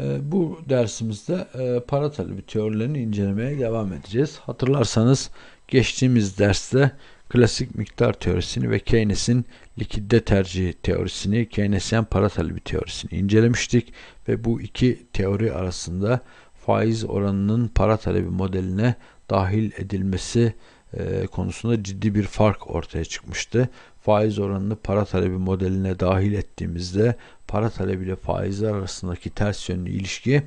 Ee, Bu dersimizde e, para talebi teorilerini incelemeye devam edeceğiz. Hatırlarsanız geçtiğimiz derste klasik miktar teorisini ve Keynes'in likidite tercihi teorisini, Keynesyen para talebi teorisini incelemiştik ve bu iki teori arasında faiz oranının para talebi modeline dahil edilmesi e, konusunda ciddi bir fark ortaya çıkmıştı. Faiz oranını para talebi modeline dahil ettiğimizde para talebi ile faizler arasındaki ters yönlü ilişki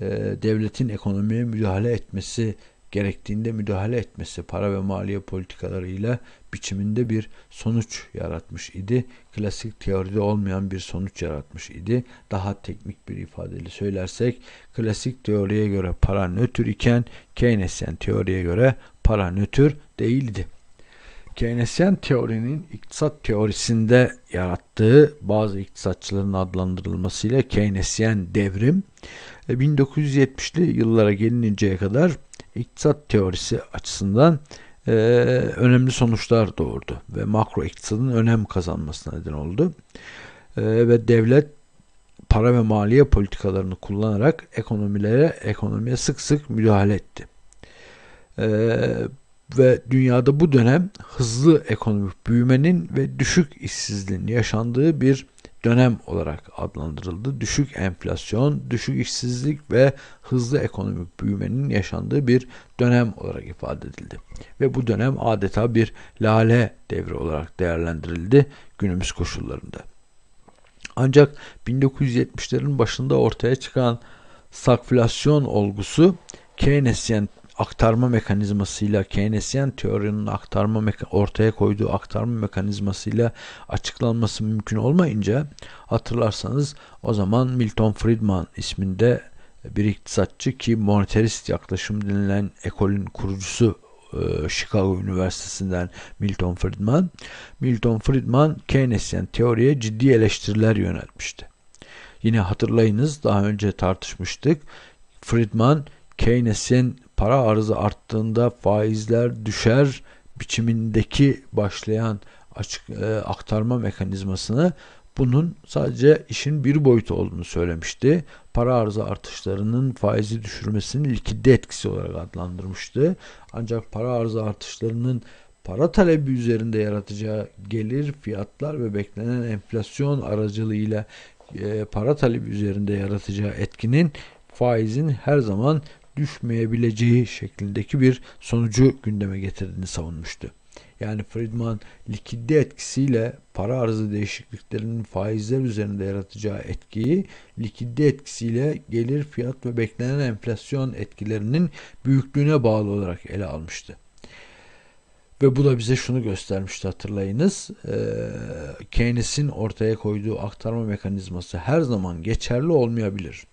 e, devletin ekonomiye müdahale etmesi gerektiğinde müdahale etmesi para ve maliye politikalarıyla biçiminde bir sonuç yaratmış idi. Klasik teoride olmayan bir sonuç yaratmış idi. Daha teknik bir ifadeyle söylersek klasik teoriye göre para nötr iken Keynesyen teoriye göre para nötr değildi. Keynesyen teorinin iktisat teorisinde yarattığı bazı iktisatçıların adlandırılmasıyla Keynesyen devrim 1970'li yıllara gelininceye kadar iktisat teorisi açısından e, önemli sonuçlar doğurdu ve makro iktisadın önem kazanmasına neden oldu. E, ve devlet para ve maliye politikalarını kullanarak ekonomilere ekonomiye sık sık müdahale etti. E, ve dünyada bu dönem hızlı ekonomik büyümenin ve düşük işsizliğin yaşandığı bir dönem olarak adlandırıldı. Düşük enflasyon, düşük işsizlik ve hızlı ekonomik büyümenin yaşandığı bir dönem olarak ifade edildi. Ve bu dönem adeta bir lale devri olarak değerlendirildi günümüz koşullarında. Ancak 1970'lerin başında ortaya çıkan stagflasyon olgusu Keynesyen aktarma mekanizmasıyla Keynesyen teorinin aktarma ortaya koyduğu aktarma mekanizmasıyla açıklanması mümkün olmayınca hatırlarsanız o zaman Milton Friedman isminde bir iktisatçı ki monetarist yaklaşım denilen ekolün kurucusu e, Chicago Üniversitesi'nden Milton Friedman. Milton Friedman Keynesyen teoriye ciddi eleştiriler yöneltmişti. Yine hatırlayınız daha önce tartışmıştık. Friedman Keynesyen para arzı arttığında faizler düşer biçimindeki başlayan açık e, aktarma mekanizmasını bunun sadece işin bir boyutu olduğunu söylemişti. Para arzı artışlarının faizi düşürmesinin likidite etkisi olarak adlandırmıştı. Ancak para arzı artışlarının para talebi üzerinde yaratacağı gelir, fiyatlar ve beklenen enflasyon aracılığıyla e, para talebi üzerinde yaratacağı etkinin faizin her zaman düşmeyebileceği şeklindeki bir sonucu gündeme getirdiğini savunmuştu. Yani Friedman likidite etkisiyle para arzı değişikliklerinin faizler üzerinde yaratacağı etkiyi likidite etkisiyle gelir, fiyat ve beklenen enflasyon etkilerinin büyüklüğüne bağlı olarak ele almıştı. Ve bu da bize şunu göstermişti hatırlayınız. Keynes'in ortaya koyduğu aktarma mekanizması her zaman geçerli olmayabilir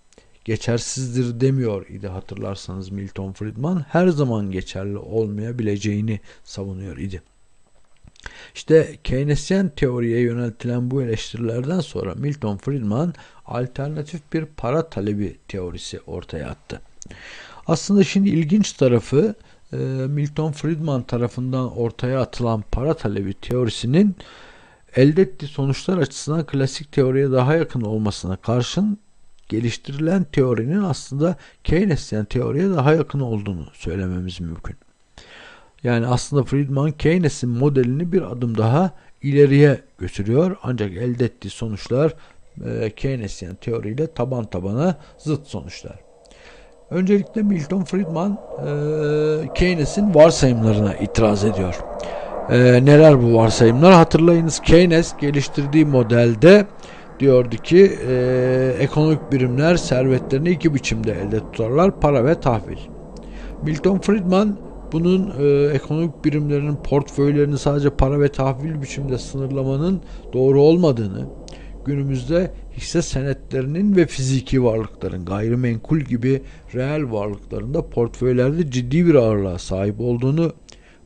geçersizdir demiyor idi hatırlarsanız Milton Friedman her zaman geçerli olmayabileceğini savunuyor idi. İşte Keynesyen teoriye yöneltilen bu eleştirilerden sonra Milton Friedman alternatif bir para talebi teorisi ortaya attı. Aslında şimdi ilginç tarafı e, Milton Friedman tarafından ortaya atılan para talebi teorisinin elde ettiği sonuçlar açısından klasik teoriye daha yakın olmasına karşın geliştirilen teorinin aslında Keynesyen teoriye daha yakın olduğunu söylememiz mümkün. Yani aslında Friedman Keynes'in modelini bir adım daha ileriye götürüyor ancak elde ettiği sonuçlar e, Keynesyen teoriyle taban tabana zıt sonuçlar. Öncelikle Milton Friedman e, Keynes'in varsayımlarına itiraz ediyor. E, neler bu varsayımlar? Hatırlayınız Keynes geliştirdiği modelde diyordu ki e, ekonomik birimler servetlerini iki biçimde elde tutarlar. Para ve tahvil. Milton Friedman bunun e, ekonomik birimlerinin portföylerini sadece para ve tahvil biçimde sınırlamanın doğru olmadığını, günümüzde hisse senetlerinin ve fiziki varlıkların gayrimenkul gibi reel varlıklarında portföylerde ciddi bir ağırlığa sahip olduğunu,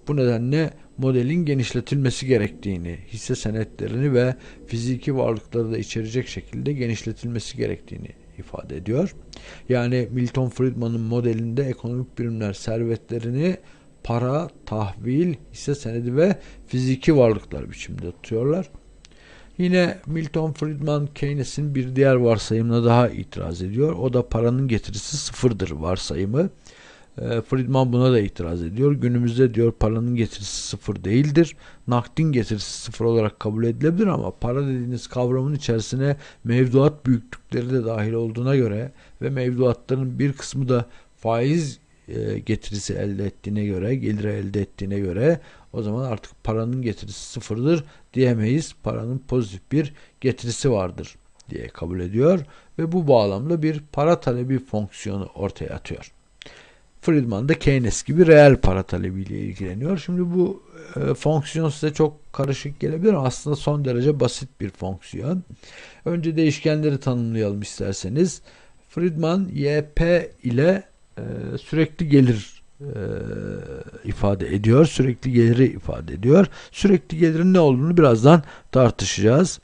bu nedenle modelin genişletilmesi gerektiğini, hisse senetlerini ve fiziki varlıkları da içerecek şekilde genişletilmesi gerektiğini ifade ediyor. Yani Milton Friedman'ın modelinde ekonomik birimler servetlerini para, tahvil, hisse senedi ve fiziki varlıklar biçiminde tutuyorlar. Yine Milton Friedman Keynes'in bir diğer varsayımına daha itiraz ediyor. O da paranın getirisi sıfırdır varsayımı. E, Friedman buna da itiraz ediyor. Günümüzde diyor paranın getirisi sıfır değildir. Nakdin getirisi sıfır olarak kabul edilebilir ama para dediğiniz kavramın içerisine mevduat büyüklükleri de dahil olduğuna göre ve mevduatların bir kısmı da faiz e, getirisi elde ettiğine göre, gelir elde ettiğine göre o zaman artık paranın getirisi sıfırdır diyemeyiz. Paranın pozitif bir getirisi vardır diye kabul ediyor ve bu bağlamda bir para talebi fonksiyonu ortaya atıyor. Friedman da Keynes gibi reel para talebiyle ilgileniyor. Şimdi bu e, fonksiyon size çok karışık gelebilir ama aslında son derece basit bir fonksiyon. Önce değişkenleri tanımlayalım isterseniz. Friedman YP ile e, sürekli gelir e, ifade ediyor. Sürekli geliri ifade ediyor. Sürekli gelirin ne olduğunu birazdan tartışacağız.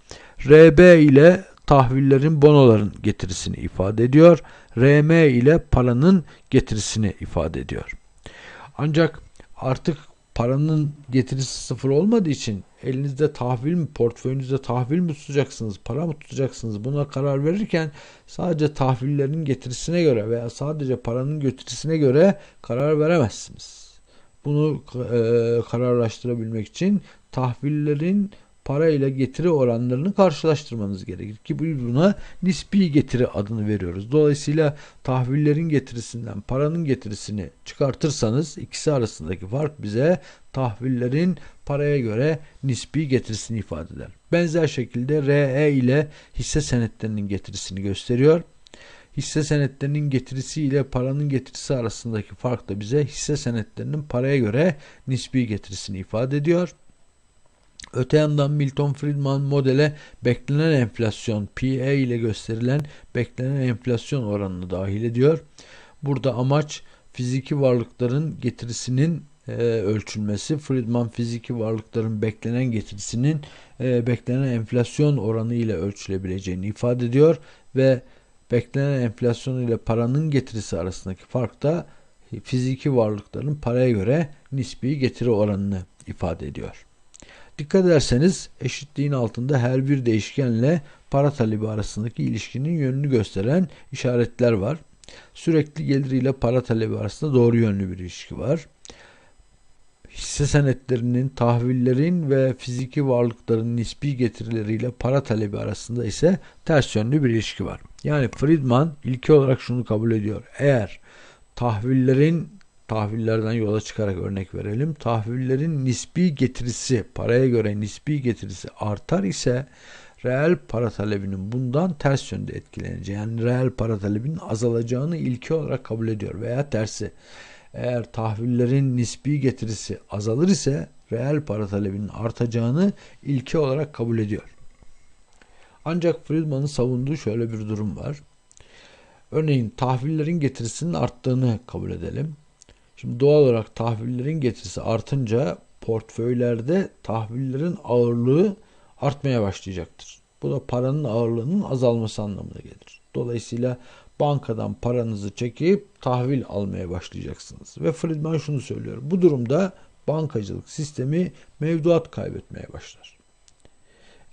RB ile tahvillerin bonoların getirisini ifade ediyor. RM ile paranın getirisini ifade ediyor. Ancak artık paranın getirisi sıfır olmadığı için elinizde tahvil mi, portföyünüzde tahvil mi tutacaksınız, para mı tutacaksınız buna karar verirken sadece tahvillerin getirisine göre veya sadece paranın getirisine göre karar veremezsiniz. Bunu e, kararlaştırabilmek için tahvillerin para ile getiri oranlarını karşılaştırmanız gerekir ki buna nispi getiri adını veriyoruz. Dolayısıyla tahvillerin getirisinden paranın getirisini çıkartırsanız ikisi arasındaki fark bize tahvillerin paraya göre nispi getirisini ifade eder. Benzer şekilde RE ile hisse senetlerinin getirisini gösteriyor. Hisse senetlerinin getirisi ile paranın getirisi arasındaki fark da bize hisse senetlerinin paraya göre nispi getirisini ifade ediyor. Öte yandan Milton Friedman modele beklenen enflasyon PA ile gösterilen beklenen enflasyon oranını dahil ediyor. Burada amaç fiziki varlıkların getirisinin e, ölçülmesi. Friedman fiziki varlıkların beklenen getirisinin e, beklenen enflasyon oranı ile ölçülebileceğini ifade ediyor ve beklenen enflasyon ile paranın getirisi arasındaki fark da fiziki varlıkların paraya göre nispi getiri oranını ifade ediyor. Dikkat ederseniz eşitliğin altında her bir değişkenle para talebi arasındaki ilişkinin yönünü gösteren işaretler var. Sürekli gelir ile para talebi arasında doğru yönlü bir ilişki var. Hisse senetlerinin, tahvillerin ve fiziki varlıkların nispi getirileriyle para talebi arasında ise ters yönlü bir ilişki var. Yani Friedman ilki olarak şunu kabul ediyor. Eğer tahvillerin tahvillerden yola çıkarak örnek verelim. Tahvillerin nispi getirisi, paraya göre nispi getirisi artar ise reel para talebinin bundan ters yönde etkileneceği yani reel para talebinin azalacağını ilki olarak kabul ediyor veya tersi. Eğer tahvillerin nispi getirisi azalır ise reel para talebinin artacağını ilki olarak kabul ediyor. Ancak Friedman'ın savunduğu şöyle bir durum var. Örneğin tahvillerin getirisinin arttığını kabul edelim. Şimdi doğal olarak tahvillerin getirisi artınca portföylerde tahvillerin ağırlığı artmaya başlayacaktır. Bu da paranın ağırlığının azalması anlamına gelir. Dolayısıyla bankadan paranızı çekip tahvil almaya başlayacaksınız. Ve Friedman şunu söylüyor. Bu durumda bankacılık sistemi mevduat kaybetmeye başlar.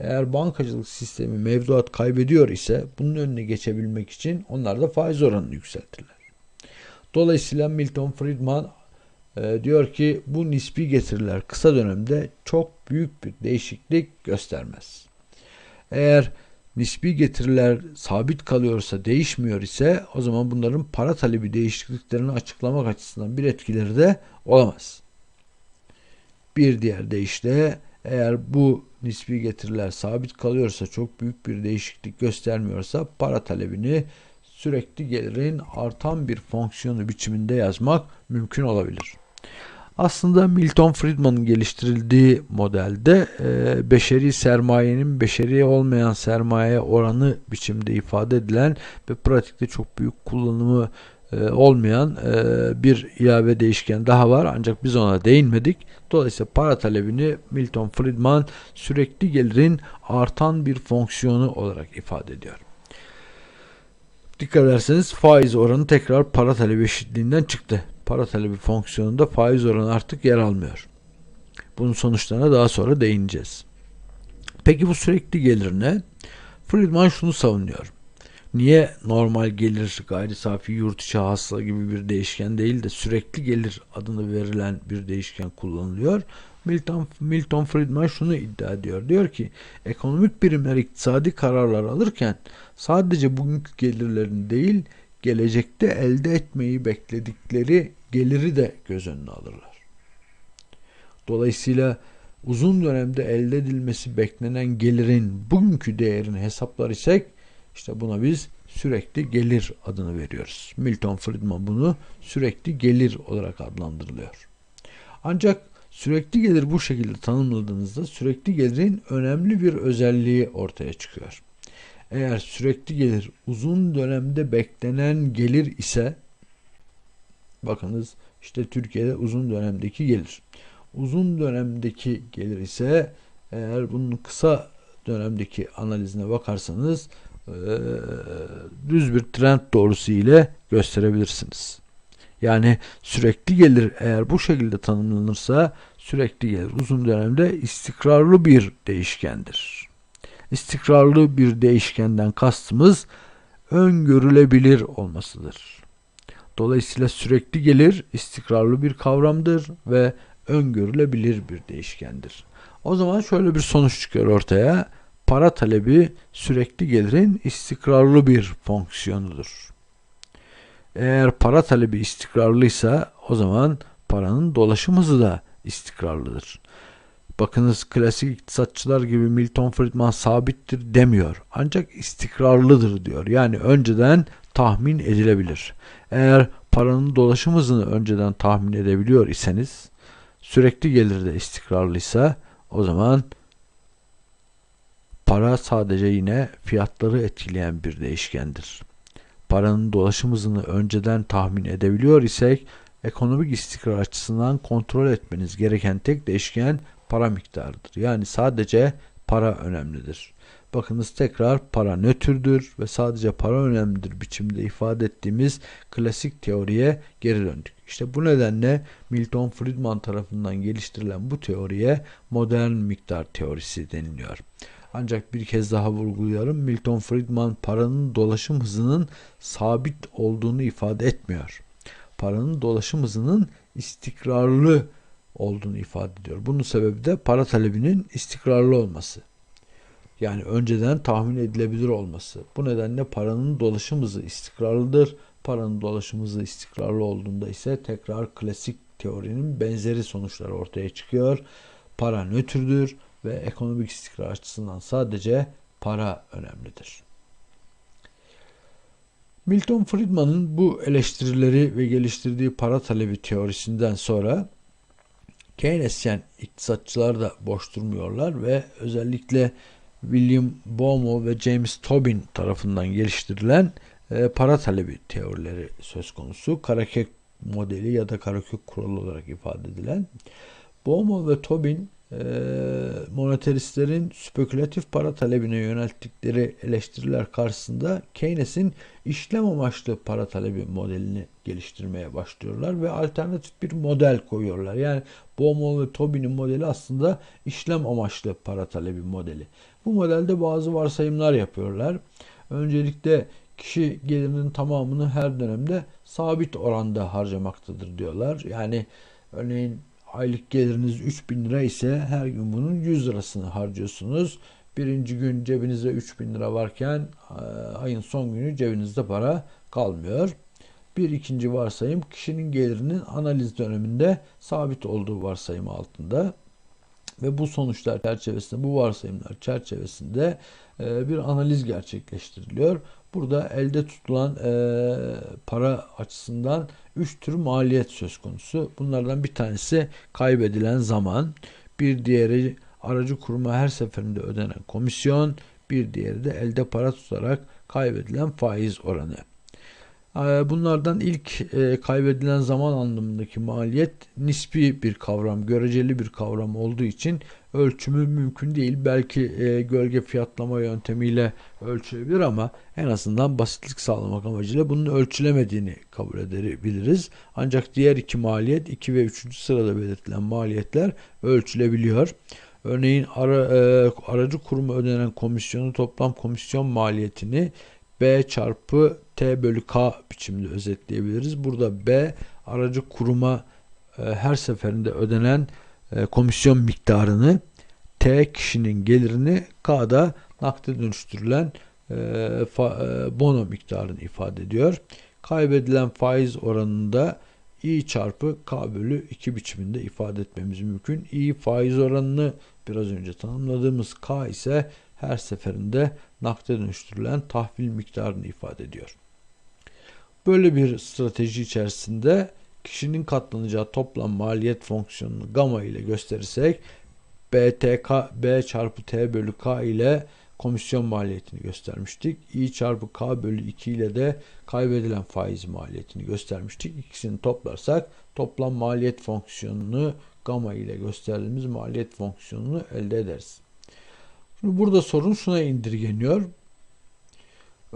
Eğer bankacılık sistemi mevduat kaybediyor ise bunun önüne geçebilmek için onlar da faiz oranını yükseltirler. Dolayısıyla Milton Friedman e, diyor ki bu nispi getiriler kısa dönemde çok büyük bir değişiklik göstermez. Eğer nispi getiriler sabit kalıyorsa, değişmiyor ise o zaman bunların para talebi değişikliklerini açıklamak açısından bir etkileri de olamaz. Bir diğer deyişle eğer bu nispi getiriler sabit kalıyorsa, çok büyük bir değişiklik göstermiyorsa para talebini sürekli gelirin artan bir fonksiyonu biçiminde yazmak mümkün olabilir. Aslında Milton Friedman'ın geliştirildiği modelde e, beşeri sermayenin beşeri olmayan sermaye oranı biçimde ifade edilen ve pratikte çok büyük kullanımı e, olmayan e, bir ilave değişken daha var ancak biz ona değinmedik. Dolayısıyla para talebini Milton Friedman sürekli gelirin artan bir fonksiyonu olarak ifade ediyor. Dikkat ederseniz faiz oranı tekrar para talebi eşitliğinden çıktı. Para talebi fonksiyonunda faiz oranı artık yer almıyor. Bunun sonuçlarına daha sonra değineceğiz. Peki bu sürekli gelir ne? Friedman şunu savunuyor. Niye normal gelir gayri safi yurt içi hasıla gibi bir değişken değil de sürekli gelir adını verilen bir değişken kullanılıyor? Milton, Milton Friedman şunu iddia ediyor. Diyor ki ekonomik birimler iktisadi kararlar alırken sadece bugünkü gelirlerin değil gelecekte elde etmeyi bekledikleri geliri de göz önüne alırlar. Dolayısıyla uzun dönemde elde edilmesi beklenen gelirin bugünkü değerini hesaplar isek işte buna biz sürekli gelir adını veriyoruz. Milton Friedman bunu sürekli gelir olarak adlandırılıyor. Ancak sürekli gelir bu şekilde tanımladığınızda sürekli gelirin önemli bir özelliği ortaya çıkıyor. Eğer sürekli gelir uzun dönemde beklenen gelir ise bakınız işte Türkiye'de uzun dönemdeki gelir. Uzun dönemdeki gelir ise eğer bunun kısa dönemdeki analizine bakarsanız düz bir trend doğrusu ile gösterebilirsiniz. Yani sürekli gelir eğer bu şekilde tanımlanırsa sürekli gelir uzun dönemde istikrarlı bir değişkendir. İstikrarlı bir değişkenden kastımız öngörülebilir olmasıdır. Dolayısıyla sürekli gelir istikrarlı bir kavramdır ve öngörülebilir bir değişkendir. O zaman şöyle bir sonuç çıkıyor ortaya. Para talebi sürekli gelirin istikrarlı bir fonksiyonudur. Eğer para talebi istikrarlıysa o zaman paranın dolaşım hızı da istikrarlıdır. Bakınız klasik iktisatçılar gibi Milton Friedman sabittir demiyor. Ancak istikrarlıdır diyor. Yani önceden tahmin edilebilir. Eğer paranın dolaşım hızını önceden tahmin edebiliyor iseniz sürekli gelir de istikrarlıysa o zaman para sadece yine fiyatları etkileyen bir değişkendir. Paranın dolaşım hızını önceden tahmin edebiliyor isek ekonomik istikrar açısından kontrol etmeniz gereken tek değişken para miktarıdır. Yani sadece para önemlidir. Bakınız tekrar para nötrdür ve sadece para önemlidir biçimde ifade ettiğimiz klasik teoriye geri döndük. İşte bu nedenle Milton Friedman tarafından geliştirilen bu teoriye modern miktar teorisi deniliyor. Ancak bir kez daha vurgulayalım. Milton Friedman paranın dolaşım hızının sabit olduğunu ifade etmiyor. Paranın dolaşım hızının istikrarlı olduğunu ifade ediyor. Bunun sebebi de para talebinin istikrarlı olması. Yani önceden tahmin edilebilir olması. Bu nedenle paranın dolaşım hızı istikrarlıdır. Paranın dolaşım hızı istikrarlı olduğunda ise tekrar klasik teorinin benzeri sonuçlar ortaya çıkıyor. Para nötrdür ve ekonomik istikrar açısından sadece para önemlidir. Milton Friedman'ın bu eleştirileri ve geliştirdiği para talebi teorisinden sonra Keynesyen iktisatçılar da boş durmuyorlar ve özellikle William Baumol ve James Tobin tarafından geliştirilen e, para talebi teorileri söz konusu. Karakök modeli ya da Karakök kuralı olarak ifade edilen. Baumol ve Tobin e, monetaristlerin spekülatif para talebine yönelttikleri eleştiriler karşısında Keynes'in işlem amaçlı para talebi modelini geliştirmeye başlıyorlar ve alternatif bir model koyuyorlar. Yani Baumol ve Tobin'in modeli aslında işlem amaçlı para talebi modeli. Bu modelde bazı varsayımlar yapıyorlar. Öncelikle kişi gelirinin tamamını her dönemde sabit oranda harcamaktadır diyorlar. Yani örneğin aylık geliriniz 3000 lira ise her gün bunun 100 lirasını harcıyorsunuz. Birinci gün cebinizde 3000 lira varken e, ayın son günü cebinizde para kalmıyor. Bir ikinci varsayım kişinin gelirinin analiz döneminde sabit olduğu varsayımı altında ve bu sonuçlar çerçevesinde bu varsayımlar çerçevesinde e, bir analiz gerçekleştiriliyor. Burada elde tutulan e, para açısından 3 tür maliyet söz konusu. Bunlardan bir tanesi kaybedilen zaman, bir diğeri aracı kuruma her seferinde ödenen komisyon, bir diğeri de elde para tutarak kaybedilen faiz oranı. Ee, bunlardan ilk e, kaybedilen zaman anlamındaki maliyet nispi bir kavram, göreceli bir kavram olduğu için ölçümü mümkün değil. Belki e, gölge fiyatlama yöntemiyle ölçülebilir ama en azından basitlik sağlamak amacıyla bunun ölçülemediğini kabul edebiliriz. Ancak diğer iki maliyet 2 ve 3. sırada belirtilen maliyetler ölçülebiliyor. Örneğin ara, e, aracı kuruma ödenen komisyonu toplam komisyon maliyetini B çarpı T bölü K biçiminde özetleyebiliriz. Burada B aracı kuruma e, her seferinde ödenen komisyon miktarını T kişinin gelirini K'da nakde dönüştürülen e, e, bono miktarını ifade ediyor. Kaybedilen faiz oranında i çarpı k bölü 2 biçiminde ifade etmemiz mümkün. i faiz oranını biraz önce tanımladığımız k ise her seferinde nakde dönüştürülen tahvil miktarını ifade ediyor. Böyle bir strateji içerisinde kişinin katlanacağı toplam maliyet fonksiyonunu gamma ile gösterirsek BTK B çarpı T bölü K ile komisyon maliyetini göstermiştik. I çarpı K bölü 2 ile de kaybedilen faiz maliyetini göstermiştik. İkisini toplarsak toplam maliyet fonksiyonunu gamma ile gösterdiğimiz maliyet fonksiyonunu elde ederiz. Şimdi burada sorun şuna indirgeniyor.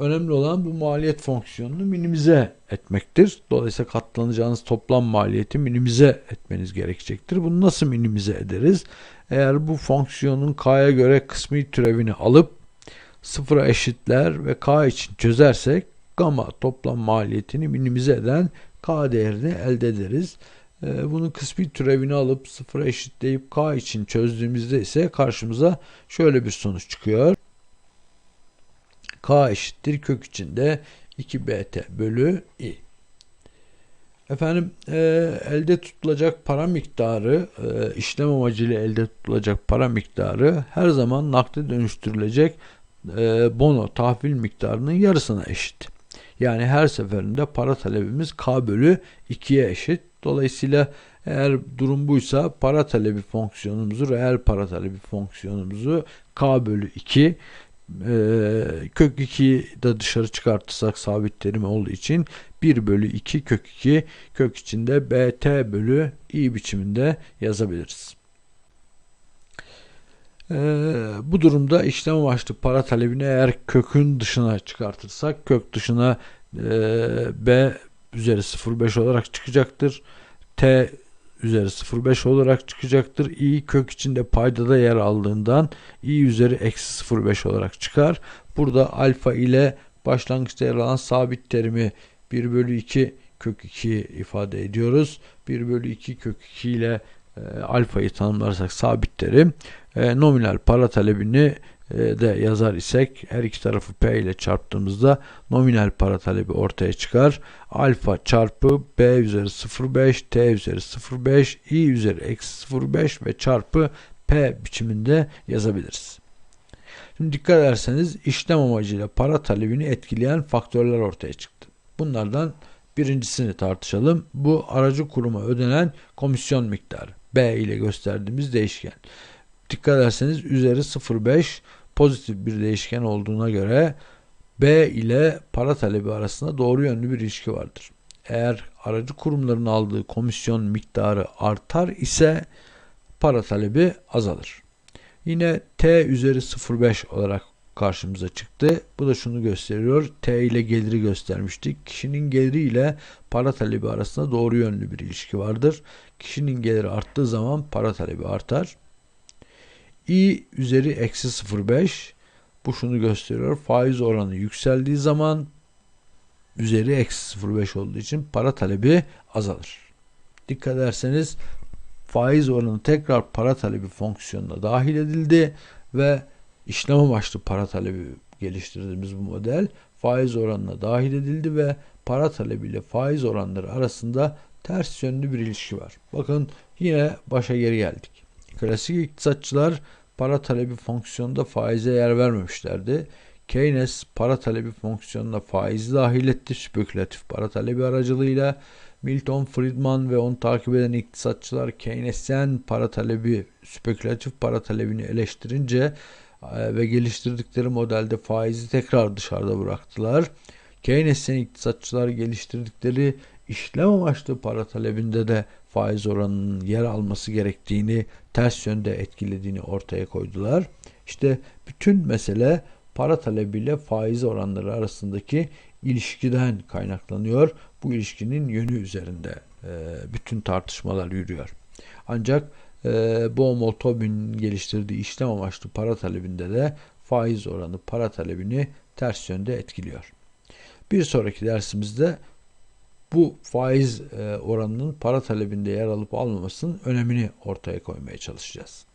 Önemli olan bu maliyet fonksiyonunu minimize etmektir. Dolayısıyla katlanacağınız toplam maliyeti minimize etmeniz gerekecektir. Bunu nasıl minimize ederiz? Eğer bu fonksiyonun k'ya göre kısmi türevini alıp sıfıra eşitler ve k için çözersek gamma toplam maliyetini minimize eden k değerini elde ederiz. Ee, bunun kısmi türevini alıp sıfıra eşitleyip k için çözdüğümüzde ise karşımıza şöyle bir sonuç çıkıyor k eşittir kök içinde 2bt bölü i. Efendim e, elde tutulacak para miktarı e, işlem amacıyla elde tutulacak para miktarı her zaman nakde dönüştürülecek e, bono tahvil miktarının yarısına eşit. Yani her seferinde para talebimiz k bölü 2'ye eşit. Dolayısıyla eğer durum buysa para talebi fonksiyonumuzu reel para talebi fonksiyonumuzu k bölü 2 e, kök 2'yi de dışarı çıkartırsak sabit terim olduğu için 1 bölü 2 kök 2 kök içinde bt bölü i biçiminde yazabiliriz. E, bu durumda işlem amaçlı para talebini eğer kökün dışına çıkartırsak kök dışına e, b üzeri 0,5 olarak çıkacaktır. t üzeri 0,5 olarak çıkacaktır. i kök içinde paydada yer aldığından i üzeri eksi 0,5 olarak çıkar. Burada alfa ile başlangıçta yer alan sabit terimi 1 bölü 2 kök 2 ifade ediyoruz. 1 bölü 2 kök 2 ile e, alfayı tanımlarsak sabit terim e, nominal para talebini de yazar isek her iki tarafı P ile çarptığımızda nominal para talebi ortaya çıkar. Alfa çarpı B üzeri 0,5 T üzeri 0,5 I üzeri eksi 0,5 ve çarpı P biçiminde yazabiliriz. Şimdi dikkat ederseniz işlem amacıyla para talebini etkileyen faktörler ortaya çıktı. Bunlardan birincisini tartışalım. Bu aracı kuruma ödenen komisyon miktarı. B ile gösterdiğimiz değişken. Dikkat ederseniz üzeri 0,5 pozitif bir değişken olduğuna göre B ile para talebi arasında doğru yönlü bir ilişki vardır. Eğer aracı kurumların aldığı komisyon miktarı artar ise para talebi azalır. Yine T üzeri 0,5 olarak karşımıza çıktı. Bu da şunu gösteriyor. T ile geliri göstermiştik. Kişinin geliri ile para talebi arasında doğru yönlü bir ilişki vardır. Kişinin geliri arttığı zaman para talebi artar i üzeri eksi 0,5 bu şunu gösteriyor. Faiz oranı yükseldiği zaman üzeri eksi 0,5 olduğu için para talebi azalır. Dikkat ederseniz faiz oranı tekrar para talebi fonksiyonuna dahil edildi ve işlem amaçlı para talebi geliştirdiğimiz bu model faiz oranına dahil edildi ve para talebi ile faiz oranları arasında ters yönlü bir ilişki var. Bakın yine başa geri geldik. Klasik iktisatçılar para talebi fonksiyonunda faize yer vermemişlerdi. Keynes para talebi fonksiyonuna faizi dahil etti spekülatif para talebi aracılığıyla. Milton Friedman ve onu takip eden iktisatçılar Keynesyen para talebi, spekülatif para talebini eleştirince e, ve geliştirdikleri modelde faizi tekrar dışarıda bıraktılar. Keynesyen iktisatçılar geliştirdikleri işlem amaçlı para talebinde de faiz oranının yer alması gerektiğini, ters yönde etkilediğini ortaya koydular. İşte bütün mesele para talebiyle faiz oranları arasındaki ilişkiden kaynaklanıyor. Bu ilişkinin yönü üzerinde e, bütün tartışmalar yürüyor. Ancak e, Baumol Tobin'in geliştirdiği işlem amaçlı para talebinde de faiz oranı para talebini ters yönde etkiliyor. Bir sonraki dersimizde bu faiz e, oranının para talebinde yer alıp almamasının önemini ortaya koymaya çalışacağız.